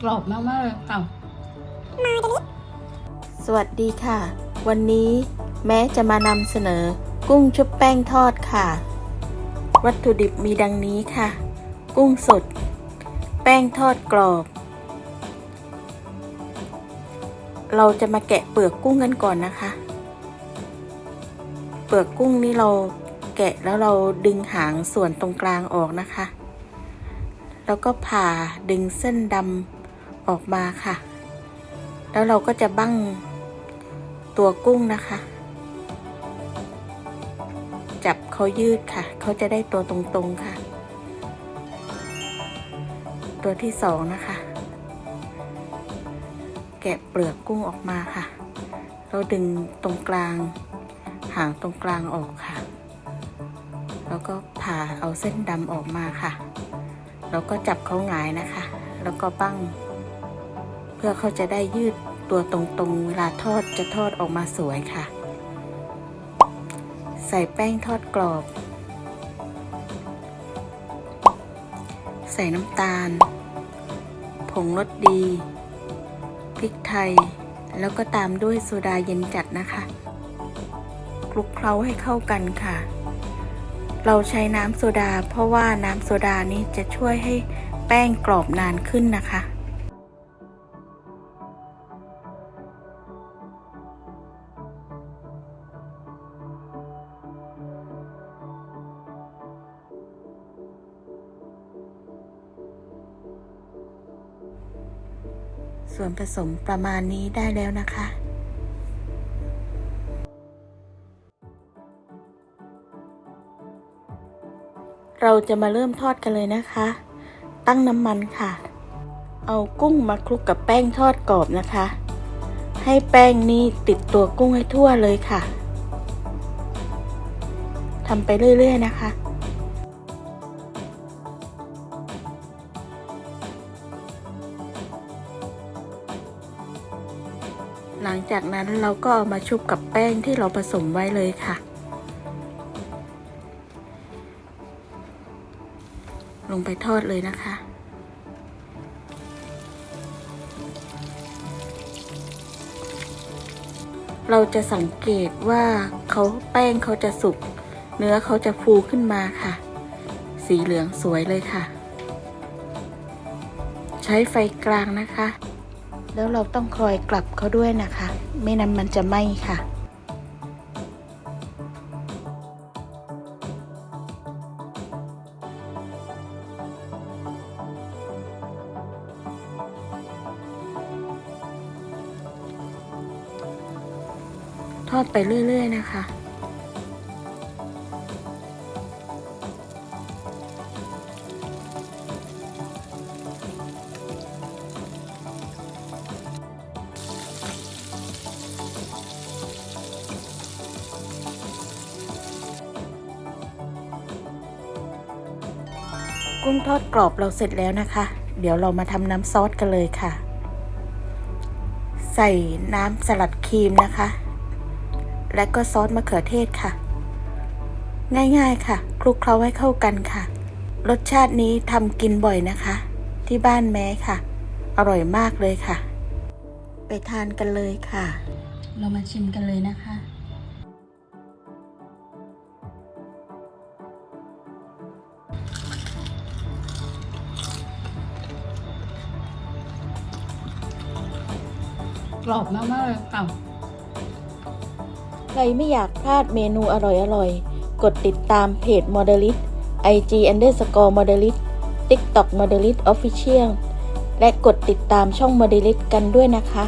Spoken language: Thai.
กรอบมากๆเลยค่ะสวัสดีค่ะ วันนี้แม้จะมานำเสนอกุ้งชุบแป้งทอดค่ะ วัตถุดิบมีดังนี้ค่ะ กุ้งสด แป้งทอดกรอบ เราจะมาแกะเปลือกกุ้งกันก่อนนะคะ เปลือกกุ้งนี่เราแกะแล้วเราดึงหางส่วนตรงกลางออกนะคะ แล้วก็ผ่าดึงเส้นดำ ออกมาค่ะ แล้วเราก็จะบั้งตัวกุ้งนะคะ จับเขายืดค่ะ เขาจะได้ตัวตรงๆค่ะ ตัวที่สองนะคะ แกะเปลือกกุ้งออกมาค่ะ เราดึงตรงกลางหางตรงกลางออกค่ะ แล้วก็ผ่าเอาเส้นดำออกมาค่ะ แล้วก็จับเขาหงายนะคะ แล้วก็บั้ง พื่อเขาจะได้ยืดตัวตรงๆ เวลาทอดจะทอดออกมาสวยค่ะ ใส่แป้งทอดกรอบ ใส่น้ำตาล ผงรสดี พริกไทย แล้วก็ตามด้วยโซดาเย็นจัดนะคะ คลุกเคล้าให้เข้ากันค่ะ เราใช้น้ำโซดา เพราะว่าน้ำโซดานี้จะช่วยให้แป้งกรอบนานขึ้นนะคะ ส่วนผสมประมาณนี้ได้แล้วนะคะ เราจะมาเริ่มทอดกันเลยนะคะ ตั้งน้ำมันค่ะ เอากุ้งมาคลุกกับแป้งทอดกรอบนะคะ ให้แป้งนี้ติดตัวกุ้งให้ทั่วเลยค่ะทำไปเรื่อย ๆ นะคะ หลังจากนั้นเราก็เอามาชุบกับแป้งที่เราผสมไว้เลยค่ะ ลงไปทอดเลยนะคะเราจะสังเกตว่าเขาแป้งเขาจะสุก เนื้อเขาจะฟูขึ้นมาค่ะ สีเหลืองสวยเลยค่ะ ใช้ไฟกลางนะคะ แล้วเราต้องคอยกลับเขาด้วยนะคะ ไม่นั้นมันจะไหม้ค่ะทอดไปเรื่อย ๆ นะคะ กุ้งทอดกรอบเราเสร็จแล้วนะคะ เดี๋ยวเรามาทำน้ำซอสกันเลยค่ะ ใส่น้ำสลัดครีมนะคะ และก็ซอสมะเขือเทศค่ะ ง่ายๆค่ะ คลุกเคล้าให้เข้ากันค่ะ รสชาตินี้ทำกินบ่อยนะคะ ที่บ้านแม้ค่ะ อร่อยมากเลยค่ะ ไปทานกันเลยค่ะ เรามาชิมกันเลยนะคะ กรอบมากๆเลยค่ะใครไม่อยากพลาดเมนูอร่อยๆกดติดตามเพจ m o d e l i t IG underscore m o d e l i t TikTok m o d e l i t Official และกดติดตามช่อง m o d e l i t กันด้วยนะคะ